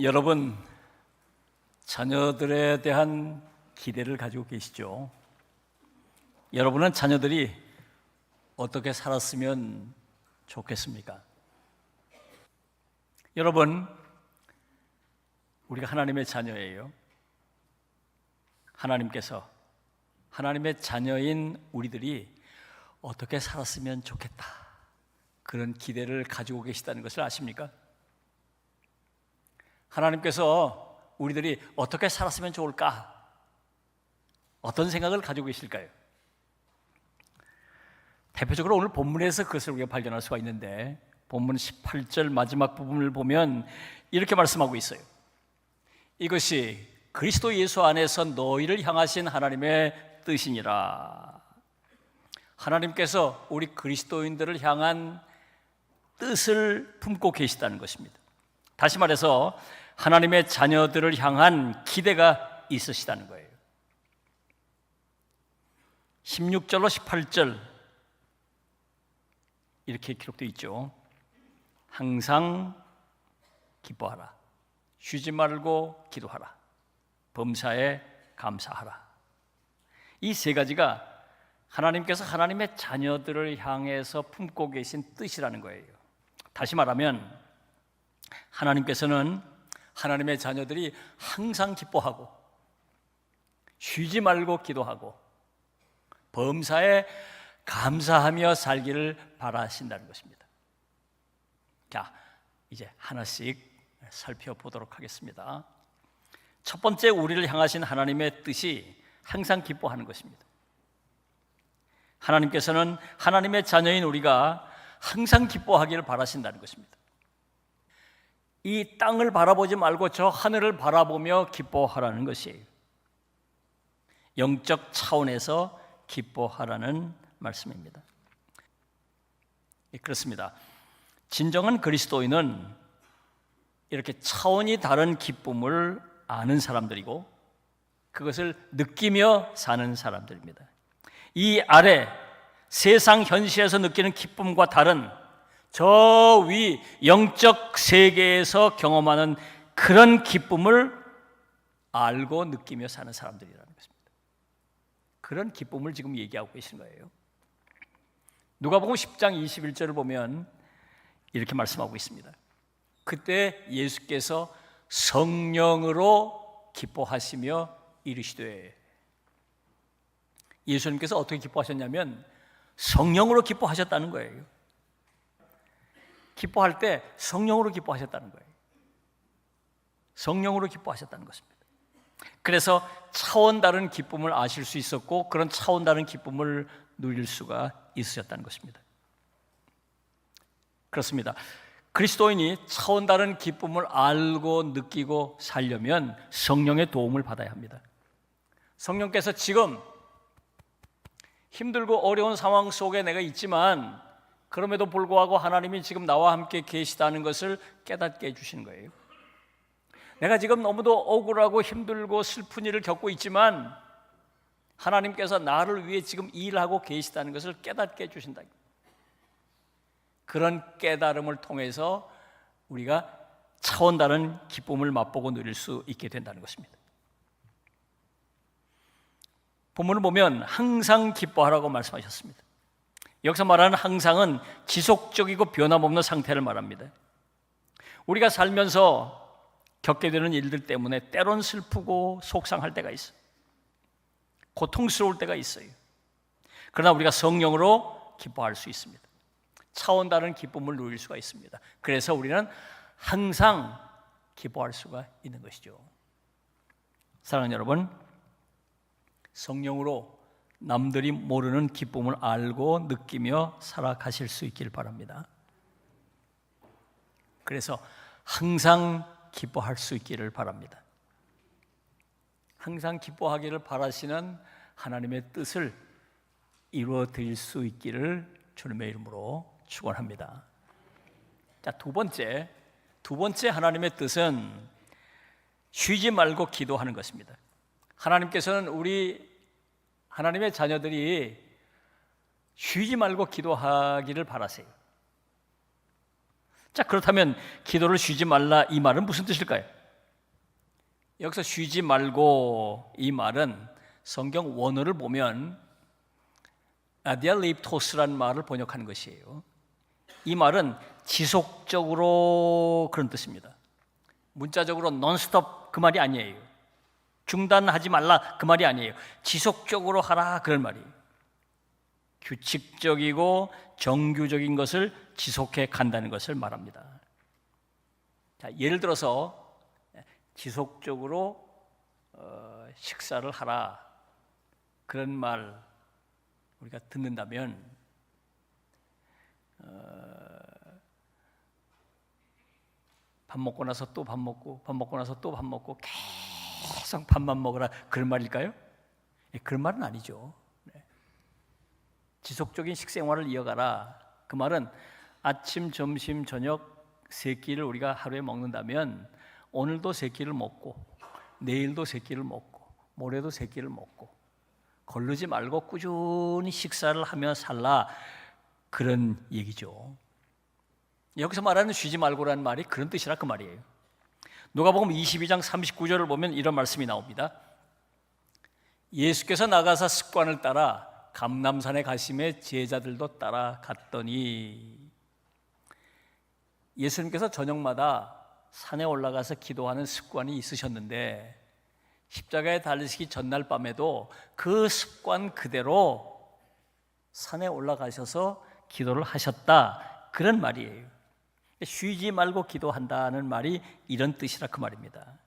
여러분 자녀들에 대한 기대를 가지고 계시죠? 여러분은 자녀들이 어떻게 살았으면 좋겠습니까? 여러분 우리가 하나님의 자녀예요. 하나님께서 하나님의 자녀인 우리들이 어떻게 살았으면 좋겠다. 그런 기대를 가지고 계시다는 것을 아십니까? 하나님께서 우리들이 어떻게 살았으면 좋을까? 어떤 생각을 가지고 계실까요? 대표적으로 오늘 본문에서 그것을 우리가 발견할 수가 있는데 본문 18절 마지막 부분을 보면 이렇게 말씀하고 있어요. 이것이 그리스도 예수 안에서 너희를 향하신 하나님의 뜻이니라. 하나님께서 우리 그리스도인들을 향한 뜻을 품고 계시다는 것입니다. 다시 말해서 하나님의 자녀들을 향한 기대가 있으시다는 거예요. 16절로 18절 이렇게 기록되어 있죠. 항상 기뻐하라. 쉬지 말고 기도하라. 범사에 감사하라. 이 세 가지가 하나님께서 하나님의 자녀들을 향해서 품고 계신 뜻이라는 거예요. 다시 말하면 하나님께서는 하나님의 자녀들이 항상 기뻐하고 쉬지 말고 기도하고 범사에 감사하며 살기를 바라신다는 것입니다. 자, 이제 하나씩 살펴보도록 하겠습니다. 첫 번째 우리를 향하신 하나님의 뜻이 항상 기뻐하는 것입니다. 하나님께서는 하나님의 자녀인 우리가 항상 기뻐하기를 바라신다는 것입니다. 이 땅을 바라보지 말고 저 하늘을 바라보며 기뻐하라는 것이에요. 영적 차원에서 기뻐하라는 말씀입니다. 예, 그렇습니다. 진정한 그리스도인은 이렇게 차원이 다른 기쁨을 아는 사람들이고 그것을 느끼며 사는 사람들입니다. 이 아래 세상 현실에서 느끼는 기쁨과 다른 저 위 영적 세계에서 경험하는 그런 기쁨을 알고 느끼며 사는 사람들이라는 것입니다. 그런 기쁨을 지금 얘기하고 계신 거예요. 누가복음 10장 21절을 보면 이렇게 말씀하고 있습니다. 그때 예수께서 성령으로 기뻐하시며 이르시되 예수님께서 어떻게 기뻐하셨냐면 성령으로 기뻐하셨다는 거예요. 기뻐할 때 성령으로 기뻐하셨다는 거예요. 성령으로 기뻐하셨다는 것입니다. 그래서 차원 다른 기쁨을 아실 수 있었고 그런 차원 다른 기쁨을 누릴 수가 있으셨다는 것입니다. 그렇습니다. 그리스도인이 차원 다른 기쁨을 알고 느끼고 살려면 성령의 도움을 받아야 합니다. 성령께서 지금 힘들고 어려운 상황 속에 내가 있지만 그럼에도 불구하고 하나님이 지금 나와 함께 계시다는 것을 깨닫게 해주시는 거예요. 내가 지금 너무도 억울하고 힘들고 슬픈 일을 겪고 있지만 하나님께서 나를 위해 지금 일하고 계시다는 것을 깨닫게 해주신다. 그런 깨달음을 통해서 우리가 차원 다른 기쁨을 맛보고 누릴 수 있게 된다는 것입니다. 본문을 보면 항상 기뻐하라고 말씀하셨습니다. 여기서 말하는 항상은 지속적이고 변함없는 상태를 말합니다. 우리가 살면서 겪게 되는 일들 때문에 때론 슬프고 속상할 때가 있어요. 고통스러울 때가 있어요. 그러나 우리가 성령으로 기뻐할 수 있습니다. 차원 다른 기쁨을 누릴 수가 있습니다. 그래서 우리는 항상 기뻐할 수가 있는 것이죠. 사랑하는 여러분, 성령으로 남들이 모르는 기쁨을 알고 느끼며 살아가실 수 있길 바랍니다. 그래서 항상 기뻐할 수 있기를 바랍니다. 항상 기뻐하기를 바라시는 하나님의 뜻을 이루어 드릴 수 있기를 주님의 이름으로 축원합니다. 자, 두 번째. 두 번째 하나님의 뜻은 쉬지 말고 기도하는 것입니다. 하나님께서는 우리 하나님의 자녀들이 쉬지 말고 기도하기를 바라세요. 자, 그렇다면 기도를 쉬지 말라 이 말은 무슨 뜻일까요? 여기서 쉬지 말고 이 말은 성경 원어를 보면 아디알립토스라는 말을 번역하는 것이에요. 이 말은 지속적으로 그런 뜻입니다. 문자적으로 논스톱 그 말이 아니에요. 중단하지 말라 그 말이 아니에요. 지속적으로 하라 그런 말이에요. 규칙적이고 정규적인 것을 지속해 간다는 것을 말합니다. 자, 예를 들어서 지속적으로 어, 식사를 하라 그런 말 우리가 듣는다면 밥 먹고 나서 또 밥 먹고 밥 먹고 나서 또 밥 먹고 계속 밥만 먹으라 그런 말일까요? 예, 그런 말은 아니죠. 네. 지속적인 식생활을 이어가라. 그 말은 아침, 점심, 저녁 세 끼를 우리가 하루에 먹는다면 오늘도 세 끼를 먹고 내일도 세 끼를 먹고 모레도 세 끼를 먹고 걸르지 말고 꾸준히 식사를 하며 살라 그런 얘기죠. 여기서 말하는 쉬지 말고라는 말이 그런 뜻이라 그 말이에요. 누가복음 22장 39절을 보면 이런 말씀이 나옵니다. 예수께서 나가사 습관을 따라 감남산에 가심에 제자들도 따라갔더니 예수님께서 저녁마다 산에 올라가서 기도하는 습관이 있으셨는데 십자가에 달리시기 전날 밤에도 그 습관 그대로 산에 올라가셔서 기도를 하셨다 그런 말이에요. 쉬지 말고 기도한다는 말이 이런 뜻이라 그 말입니다.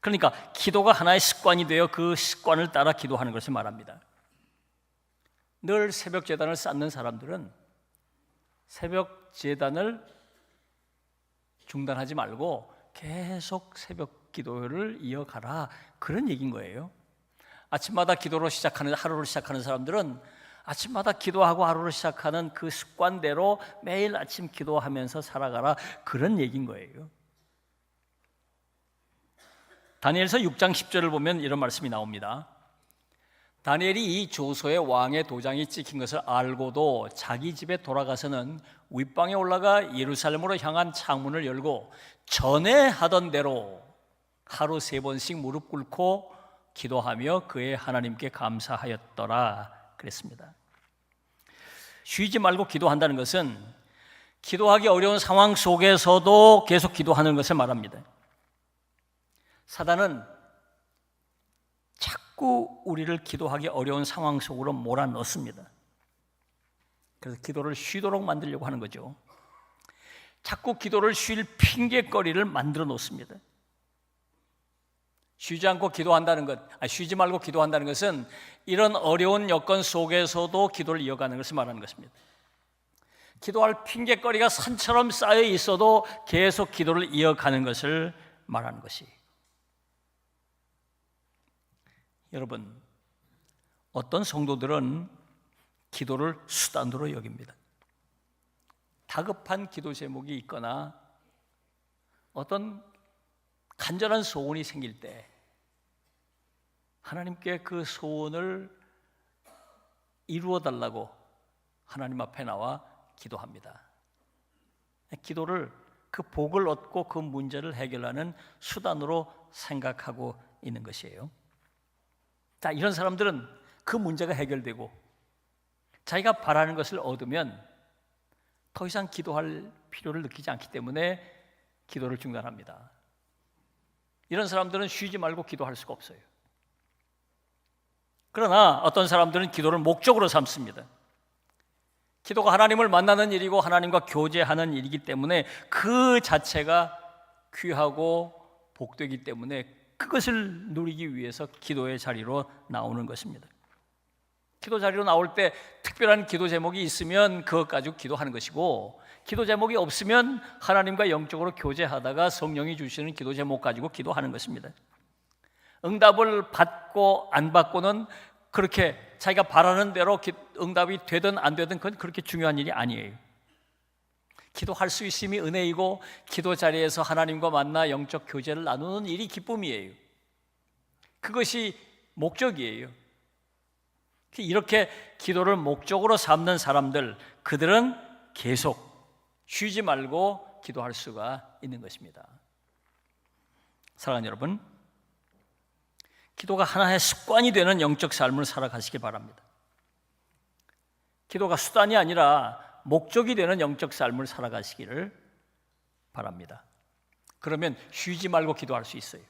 그러니까 기도가 하나의 습관이 되어 그 습관을 따라 기도하는 것을 말합니다. 늘 새벽 재단을 쌓는 사람들은 새벽 재단을 중단하지 말고 계속 새벽 기도를 이어가라 그런 얘기인 거예요. 아침마다 기도로 시작하는 하루를 시작하는 사람들은 아침마다 기도하고 하루를 시작하는 그 습관대로 매일 아침 기도하면서 살아가라 그런 얘기인 거예요. 다니엘서 6장 10절을 보면 이런 말씀이 나옵니다. 다니엘이 이 조서의 왕의 도장이 찍힌 것을 알고도 자기 집에 돌아가서는 윗방에 올라가 예루살렘으로 향한 창문을 열고 전에 하던 대로 하루 세 번씩 무릎 꿇고 기도하며 그의 하나님께 감사하였더라 그랬습니다. 쉬지 말고 기도한다는 것은 기도하기 어려운 상황 속에서도 계속 기도하는 것을 말합니다. 사단은 자꾸 우리를 기도하기 어려운 상황 속으로 몰아넣습니다. 그래서 기도를 쉬도록 만들려고 하는 거죠. 자꾸 기도를 쉴 핑계거리를 만들어 놓습니다. 쉬지 않고 기도한다는 것, 아 쉬지 말고 기도한다는 것은 이런 어려운 여건 속에서도 기도를 이어가는 것을 말하는 것입니다. 기도할 핑계거리가 산처럼 쌓여 있어도 계속 기도를 이어가는 것을 말하는 것이. 여러분, 어떤 성도들은 기도를 수단으로 여깁니다. 다급한 기도 제목이 있거나 어떤 간절한 소원이 생길 때 하나님께 그 소원을 이루어 달라고 하나님 앞에 나와 기도합니다. 기도를 그 복을 얻고 그 문제를 해결하는 수단으로 생각하고 있는 것이에요. 자, 이런 사람들은 그 문제가 해결되고 자기가 바라는 것을 얻으면 더 이상 기도할 필요를 느끼지 않기 때문에 기도를 중단합니다. 이런 사람들은 쉬지 말고 기도할 수가 없어요. 그러나 어떤 사람들은 기도를 목적으로 삼습니다. 기도가 하나님을 만나는 일이고 하나님과 교제하는 일이기 때문에 그 자체가 귀하고 복되기 때문에 그것을 누리기 위해서 기도의 자리로 나오는 것입니다. 기도 자리로 나올 때 특별한 기도 제목이 있으면 그것 가지고 기도하는 것이고 기도 제목이 없으면 하나님과 영적으로 교제하다가 성령이 주시는 기도 제목 가지고 기도하는 것입니다. 응답을 받고 안 받고는 그렇게 자기가 바라는 대로 응답이 되든 안 되든 그건 그렇게 중요한 일이 아니에요. 기도할 수 있음이 은혜이고 기도 자리에서 하나님과 만나 영적 교제를 나누는 일이 기쁨이에요. 그것이 목적이에요. 이렇게 기도를 목적으로 삼는 사람들, 그들은 계속 쉬지 말고 기도할 수가 있는 것입니다. 사랑하는 여러분, 기도가 하나의 습관이 되는 영적 삶을 살아가시기 바랍니다. 기도가 수단이 아니라 목적이 되는 영적 삶을 살아가시기를 바랍니다. 그러면 쉬지 말고 기도할 수 있어요.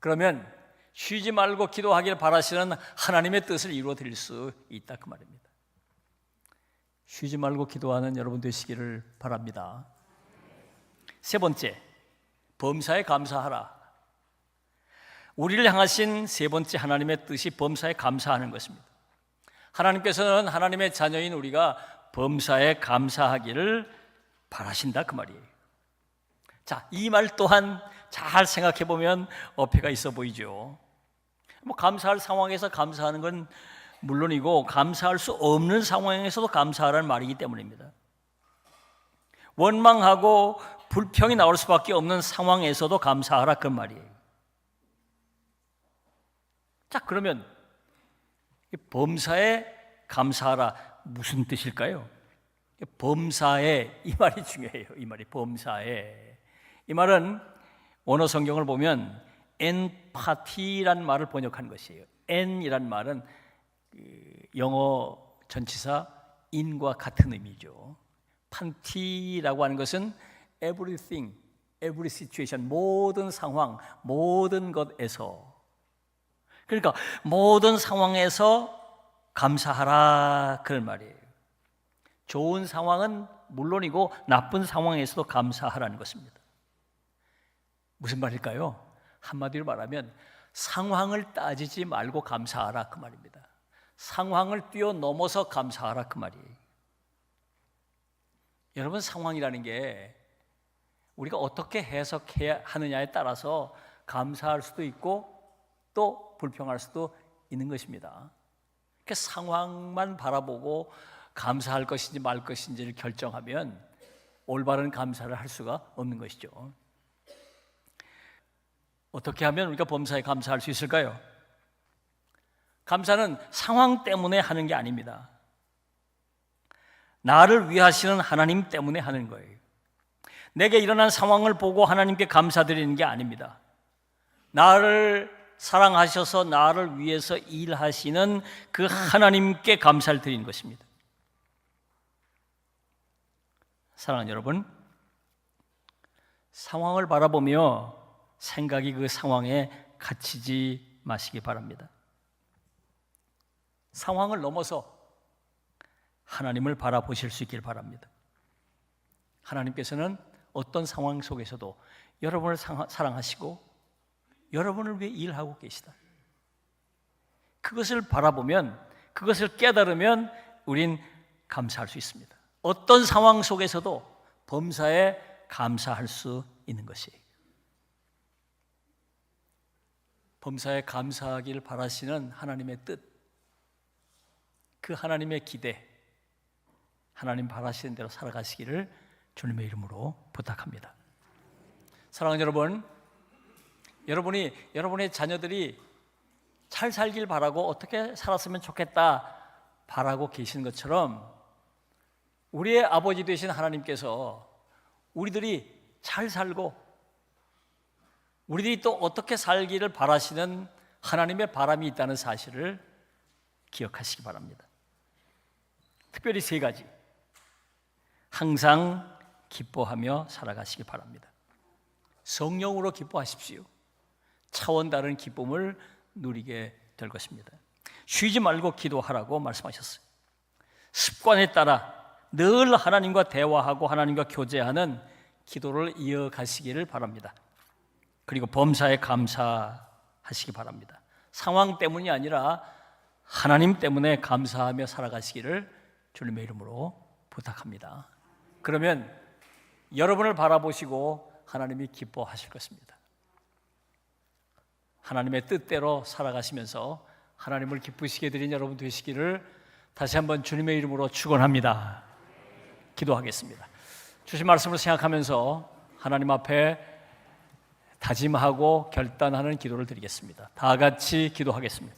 그러면 쉬지 말고 기도하길 바라시는 하나님의 뜻을 이루어 드릴 수 있다 그 말입니다. 쉬지 말고 기도하는 여러분 되시기를 바랍니다. 세 번째, 범사에 감사하라. 우리를 향하신 세 번째 하나님의 뜻이 범사에 감사하는 것입니다. 하나님께서는 하나님의 자녀인 우리가 범사에 감사하기를 바라신다 그 말이에요. 자, 이 말 또한 잘 생각해 보면 어폐가 있어 보이죠. 뭐 감사할 상황에서 감사하는 건 물론이고 감사할 수 없는 상황에서도 감사하라는 말이기 때문입니다. 원망하고 불평이 나올 수밖에 없는 상황에서도 감사하라 그 말이에요. 자, 그러면 이 범사에 감사하라 무슨 뜻일까요? 범사에 이 말이 중요해요. 이 말이 범사에 이 말은 원어 성경을 보면 엔파티란 말을 번역한 것이에요. 엔이란 말은 그 영어 전치사 인과 같은 의미죠. 판티라고 하는 것은 everything, every situation, 모든 상황, 모든 것에서 그러니까 모든 상황에서 감사하라 그런 말이에요. 좋은 상황은 물론이고 나쁜 상황에서도 감사하라는 것입니다. 무슨 말일까요? 한마디로 말하면 상황을 따지지 말고 감사하라 그 말입니다. 상황을 뛰어넘어서 감사하라 그 말이에요. 여러분 상황이라는 게 우리가 어떻게 해석해야 하느냐에 따라서 감사할 수도 있고 또 불평할 수도 있는 것입니다. 그 상황만 바라보고 감사할 것인지 말 것인지를 결정하면 올바른 감사를 할 수가 없는 것이죠. 어떻게 하면 우리가 범사에 감사할 수 있을까요? 감사는 상황 때문에 하는 게 아닙니다. 나를 위하시는 하나님 때문에 하는 거예요. 내게 일어난 상황을 보고 하나님께 감사드리는 게 아닙니다. 나를 사랑하셔서 나를 위해서 일하시는 그 하나님께 감사를 드리는 것입니다. 사랑하는 여러분, 상황을 바라보며 생각이 그 상황에 갇히지 마시기 바랍니다. 상황을 넘어서 하나님을 바라보실 수 있길 바랍니다. 하나님께서는 어떤 상황 속에서도 여러분을 사랑하시고 여러분을 위해 일하고 계시다. 그것을 바라보면 그것을 깨달으면 우린 감사할 수 있습니다. 어떤 상황 속에서도 범사에 감사할 수 있는 것이에요. 범사에 감사하기를 바라시는 하나님의 뜻, 그 하나님의 기대, 하나님 바라시는 대로 살아가시기를 주님의 이름으로 부탁합니다. 사랑하는 여러분, 여러분이 여러분의 자녀들이 잘 살길 바라고 어떻게 살았으면 좋겠다 바라고 계신 것처럼 우리의 아버지 되신 하나님께서 우리들이 잘 살고 우리들이 또 어떻게 살기를 바라시는 하나님의 바람이 있다는 사실을 기억하시기 바랍니다. 특별히 세 가지. 항상 기뻐하며 살아가시기 바랍니다. 성령으로 기뻐하십시오. 차원 다른 기쁨을 누리게 될 것입니다. 쉬지 말고 기도하라고 말씀하셨어요. 습관에 따라 늘 하나님과 대화하고 하나님과 교제하는 기도를 이어가시기를 바랍니다. 그리고 범사에 감사하시기 바랍니다. 상황 때문이 아니라 하나님 때문에 감사하며 살아가시기를 주님의 이름으로 부탁합니다. 그러면 여러분을 바라보시고 하나님이 기뻐하실 것입니다. 하나님의 뜻대로 살아가시면서 하나님을 기쁘시게 드린 여러분 되시기를 다시 한번 주님의 이름으로 축원합니다. 기도하겠습니다. 주신 말씀을 생각하면서 하나님 앞에 다짐하고 결단하는 기도를 드리겠습니다. 다 같이 기도하겠습니다.